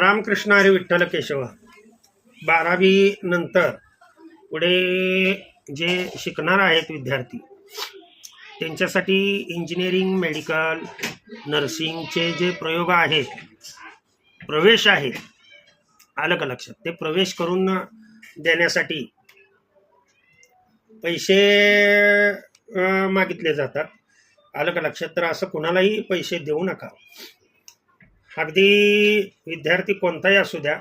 रामकृष्ण हरी विठ्ठल केशव बारावी नंतर पुढे जे शिकणार आहेत विद्यार्थी त्यांच्यासाठी इंजिनिअरिंग मेडिकल नर्सिंगचे जे प्रयोग आहेत प्रवेश आहे आलं का लक्षात? ते प्रवेश करून देण्यासाठी पैसे मागितले जातात. आलं का लक्षात? तर असं कुणालाही पैसे देऊ नका. अगदी विद्यार्थी कोणताही असू द्या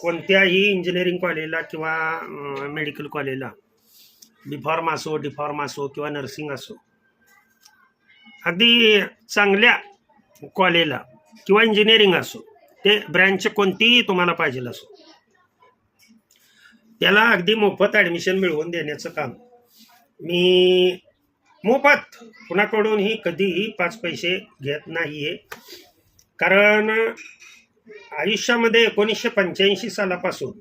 कोणत्याही इंजिनिअरिंग कॉलेजला किंवा मेडिकल कॉलेजला बीफॉर्म असो डिफॉर्म असो किंवा नर्सिंग असो अगदी चांगल्या कॉलेजला किंवा इंजिनिअरिंग असो ते ब्रँच कोणतीही तुम्हाला पाहिजे असो त्याला अगदी मोफत ॲडमिशन मिळवून देण्याचं काम. मी मोफत कुणाकडूनही कधीही पाच पैसे घेत नाही आहे कारण आयुष्यामध्ये एकोणीसशे पंच्याऐंशी सालापासून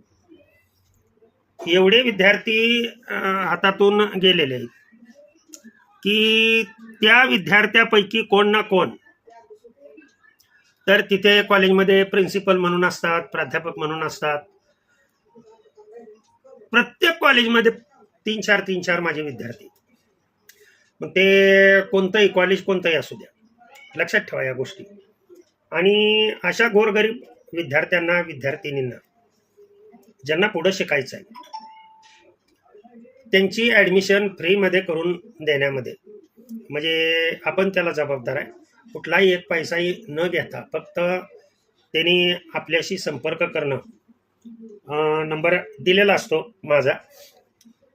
एवढे विद्यार्थी हातातून गेलेले आहेत की त्या विद्यार्थ्यापैकी कोण ना कोण तर तिथे कॉलेजमध्ये प्रिन्सिपल म्हणून असतात प्राध्यापक म्हणून असतात. प्रत्येक कॉलेजमध्ये तीन चार तीन चार माझे विद्यार्थी मग ते कोणतंही कॉलेज कोणतंही असू द्या. लक्षात ठेवा या गोष्टी. आणि अशा गोरगरीब विद्यार्थ्यांना विद्यार्थिनींना ज्यांना पुढं शिकायचं आहे त्यांची ॲडमिशन फ्रीमध्ये करून देण्यामध्ये म्हणजे आपण त्याला जबाबदार आहे. कुठलाही एक पैसाही न घेता फक्त त्यांनी आपल्याशी संपर्क करणं नंबर दिलेला असतो माझा.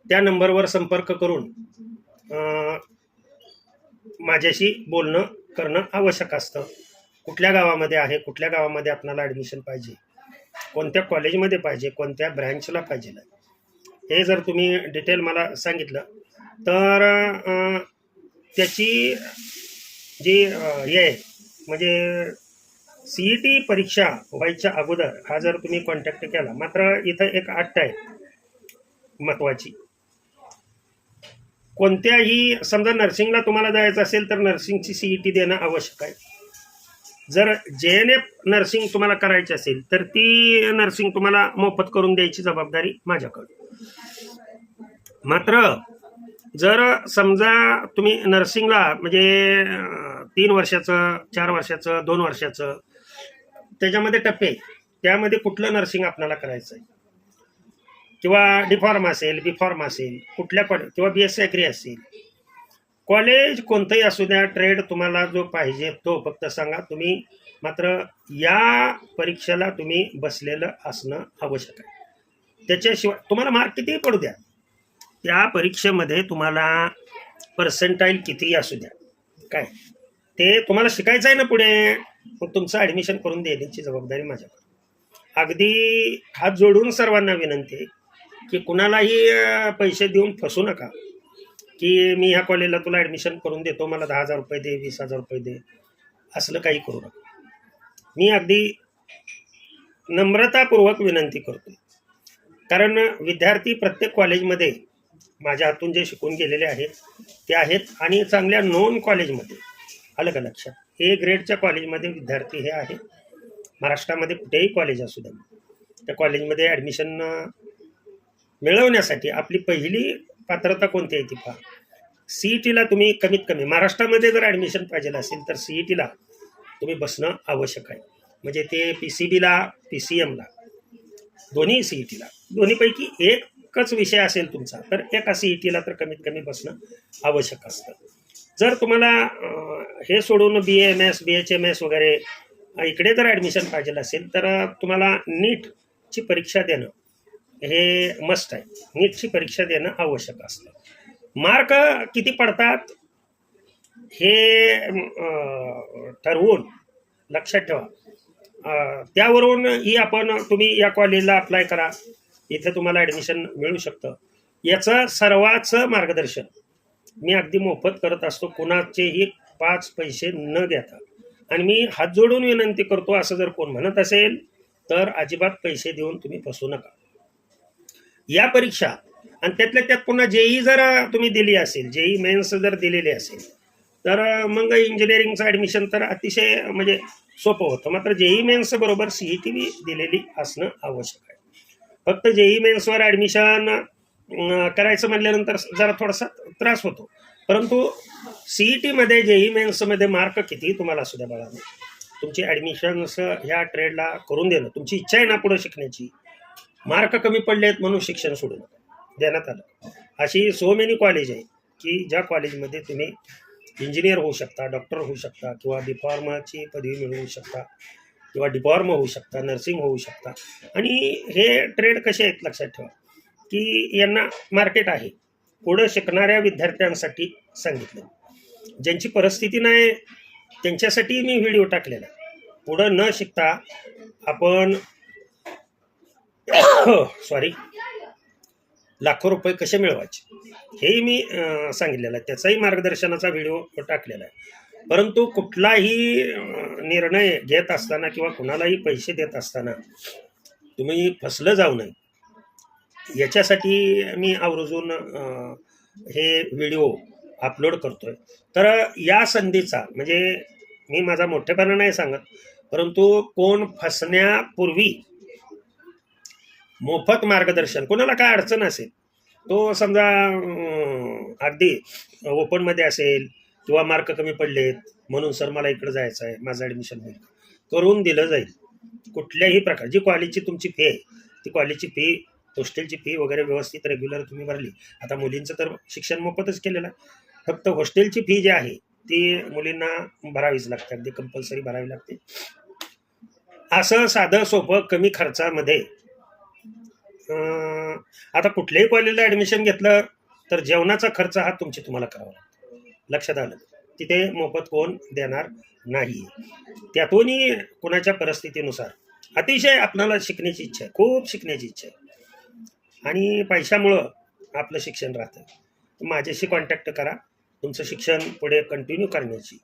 त्या नंबरवर संपर्क करून माझ्याशी बोलणं करणं आवश्यक असतं. कुठल्या गावामध्ये आहे कुठल्या गावामध्ये आपणाला ॲडमिशन पाहिजे कोणत्या कॉलेजमध्ये पाहिजे कोणत्या ब्रँचला पाहिजे? हे जर तुम्ही डिटेल मला सांगितलं तर त्याची जी हे आहे म्हणजे सी ई टी परीक्षा व्हायच्या अगोदर हा जर तुम्ही कॉन्टॅक्ट केला मात्र इथं एक अट आहे महत्त्वाची कोणत्याही समजा नर्सिंगला तुम्हाला जायचं असेल तर नर्सिंगची सी ई टी देणं आवश्यक आहे. जर जे एन एफ नर्सिंग तुम्हाला करायची असेल तर ती नर्सिंग तुम्हाला मोफत करून द्यायची जबाबदारी माझ्याकडून. मात्र जर समजा तुम्ही नर्सिंगला म्हणजे तीन वर्षाचं चार वर्षाचं दोन वर्षाचं त्याच्यामध्ये टप्पे त्यामध्ये कुठलं नर्सिंग आपल्याला करायचं आहे? किंवा डिफॉर्म असेल बी फॉर्म असेल कुठल्या कॉलेज किंवा बी एस सी असेल कॉलेज कोणतंही असू द्या ट्रेड तुम्हाला जो पाहिजे तो फक्त सांगा. तुम्ही मात्र या परीक्षेला तुम्ही बसलेलं असणं आवश्यक आहे. त्याच्याशिवाय तुम्हाला मार्क कितीही पडू द्या त्या परीक्षेमध्ये तुम्हाला पर्सेंटाईल कितीही असू द्या. काय? ते तुम्हाला शिकायचं आहे ना पुढे मग तुमचं ॲडमिशन करून देण्याची जबाबदारी माझ्याकडे. अगदी हात जोडून सर्वांना विनंती आहे की कुणालाही पैसे देऊन फसू नका. की मी ह्या कॉलेजला तुला ॲडमिशन करून देतो मला दहा हजार रुपये दे वीस हजार रुपये दे. असलं काही करू नका. मी अगदी नम्रतापूर्वक विनंती करतो कारण विद्यार्थी प्रत्येक कॉलेजमध्ये माझ्या हातून जे शिकून गेलेले आहेत ते आहेत आणि चांगल्या नॉन कॉलेजमध्ये आलं का लक्षात? ए ग्रेडच्या कॉलेजमध्ये विद्यार्थी हे आहेत. महाराष्ट्रामध्ये कुठेही कॉलेज असू द्या त्या कॉलेजमध्ये ॲडमिशन मिळवण्यासाठी आपली पहिली पात्रता कोणती आहे ती पहा. सी ई टीला तुम्ही कमीत कमी महाराष्ट्रामध्ये जर ॲडमिशन पाहिजे असेल तर सी ई टीला तुम्ही बसणं आवश्यक आहे. म्हणजे ते पी सी बीला पी सी एमला दोन्ही सी ई टीला दोन्हीपैकी एकच विषय असेल तुमचा तर एका सी ई टीला तर कमीत कमी बसणं आवश्यक असतं. जर तुम्हाला हे सोडून B M S B H M S वगैरे इकडे जर ॲडमिशन पाहिजे असेल तर तुम्हाला नीटची परीक्षा देणं हे मस्ट आहे. नीटची परीक्षा देणं आवश्यक असतं. मार्क किती पडतात? हे ठरवून लक्षात ठेवा. त्यावरून ही आपण तुम्ही या कॉलेजला अप्लाय करा. इथे तुम्हाला ॲडमिशन मिळू शकतं. याचं सर्वाचं मार्गदर्शन. मी अगदी मोफत करत असतो. कुणाचेही पाच पैसे न घेता आणि मी हात जोडून विनंती करतो असं जर कोण म्हणत असेल तर अजिबात पैसे देऊन तुम्ही फसू नका. या परीक्षा. आणि त्यातल्या त्यात पुन्हा जेई जर तुम्ही दिली असेल जेई मेन्स जर दिलेली असेल तर मग इंजिनिअरिंगचं ॲडमिशन तर अतिशय म्हणजे सोपं होतं. मात्र जेई मेन्स बरोबर सी ई टी बी दिलेली असणं आवश्यक आहे. फक्त जेई मेन्सवर ॲडमिशन करायचं म्हटल्यानंतर जरा थोडासा त्रास होतो. परंतु सी ई टीमध्ये जेई मेन्समध्ये मार्क किती तुम्हाला असू द्या बाळांनो. तुमची ॲडमिशन्स ह्या ट्रेडला करून देणं तुमची इच्छा आहे ना पुढं शिकण्याची? मार्क कमी पडले आहेत म्हणून शिक्षण सोडू नका. देण्यात आलं. अशी सो मेनी कॉलेज आहेत की ज्या कॉलेजमध्ये तुम्ही इंजिनियर होऊ शकता डॉक्टर होऊ शकता किंवा डिफॉर्माची पदवी मिळवू शकता किंवा डिफॉर्म होऊ शकता नर्सिंग होऊ शकता. आणि हे ट्रेड कसे आहेत लक्षात ठेवा की यांना मार्केट आहे. पुढं शिकणाऱ्या विद्यार्थ्यांसाठी सांगितलं. ज्यांची परिस्थिती नाही त्यांच्यासाठी मी व्हिडिओ टाकलेला. पुढं न शिकता आपण सॉरी लाखो रुपये कसे मिळवायचे? हेही मी सांगितलेलं आहे. त्याचाही मार्गदर्शनाचा व्हिडिओ टाकलेला आहे. परंतु कुठलाही निर्णय घेत असताना किंवा कुणालाही पैसे देत असताना तुम्ही फसलं जाऊ नये. याच्यासाठी मी आवर्जून हे व्हिडिओ अपलोड करतोय. तर या संधीचा म्हणजे मी माझा मोठेपणा नाही सांगत परंतु कोण फसण्यापूर्वी मोफत मार्गदर्शन. कोणाला काय अडचण असेल तो समजा अगदी ओपनमध्ये असेल किंवा मार्क कमी पडलेत म्हणून सर मला इकडं जायचं आहे माझं ॲडमिशन होईल. करून दिलं जाईल. कुठल्याही प्रकार जी कॉलेजची तुमची फी आहे ती कॉलेजची फी हॉस्टेलची फी वगैरे व्यवस्थित रेग्युलर तुम्ही भरली. आता मुलींचं तर शिक्षण मोफतच केलेलं आहे. फक्त हॉस्टेलची फी जी आहे ती मुलींना भरावीच लागते. अगदी कंपल्सरी भरावी लागते. असं साधं सोपं कमी खर्चामध्ये आता कुठल्याही कॉलेजला ॲडमिशन घेतलं तर जेवणाचा खर्च हा तुमची तुम्हाला करावा लागतो. लक्षात आलं तिथे मोफत कोण देणार नाही त्यातूनही कुणाच्या परिस्थितीनुसार अतिशय आपल्याला शिकण्याची इच्छा आहे. खूप शिकण्याची इच्छा आहे. आणि पैशामुळं आपलं शिक्षण राहतं. माझ्याशी कॉन्टॅक्ट करा. तुमचं शिक्षण पुढे कंटिन्यू करण्याची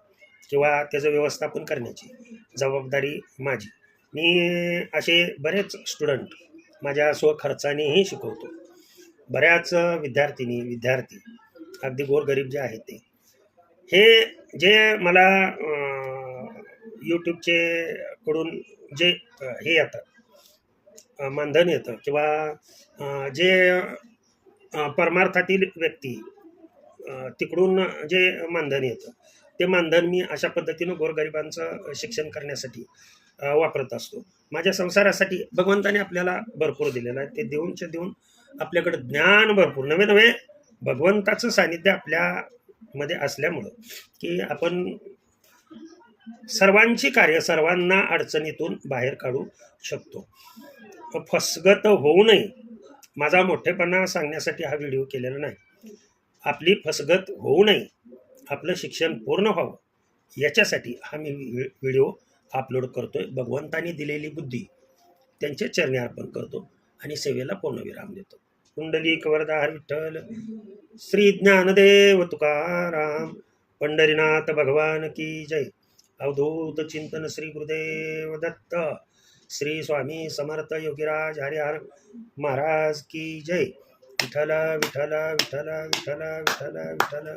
किंवा त्याचं व्यवस्थापन करण्याची जबाबदारी माझी. मी असे बरेच स्टुडंट माझ्या स्वखर्चानेही शिकवतो. बऱ्याच विद्यार्थिनी विद्यार्थी अगदी गोरगरीब जे आहेत ते. हे जे मला यूट्यूबचे कडून जे हे येतं मानधन येतं किंवा जे परमार्थातील व्यक्ती तिकडून जे मानधन येतं ते मानधन मी अशा पद्धतीनं गोरगरिबांचं शिक्षण करण्यासाठी वापरत असतो. माझ्या संसारासाठी भगवंताने आपल्याला भरपूर दिलेलं आहे. ते देऊनच्या देऊन आपल्याकडं ज्ञान भरपूर. नवे नवे भगवंताचं सानिध्य आपल्यामध्ये असल्यामुळं की आपण सर्वांची कार्य सर्वांना अडचणीतून बाहेर काढू शकतो. फसगत होऊ नये. माझा मोठेपणा सांगण्यासाठी हा व्हिडिओ केलेला नाही. आपली फसगत होऊ नये. आपलं शिक्षण पूर्ण व्हावं. याच्यासाठी हा मी व्हि- व्हिडिओ अपलोड करतोय भगवंतानी दिलेली बुद्धी त्यांचे चरणी अर्पण करतो आणि सेवेला पूर्णविराम देतो. कुंडली कवरदार विठ्ठल श्री ज्ञानदेव तुकाराम पंढरीनाथ भगवान की जय. अवधूत चिंतन श्री गुरुदेव दत्त श्री स्वामी समर्थ योगीराज हरिहर महाराज की जय. विठ्ठल विठ्ठल विठ्ठल विठ्ठल विठ्ठल विठ्ठल.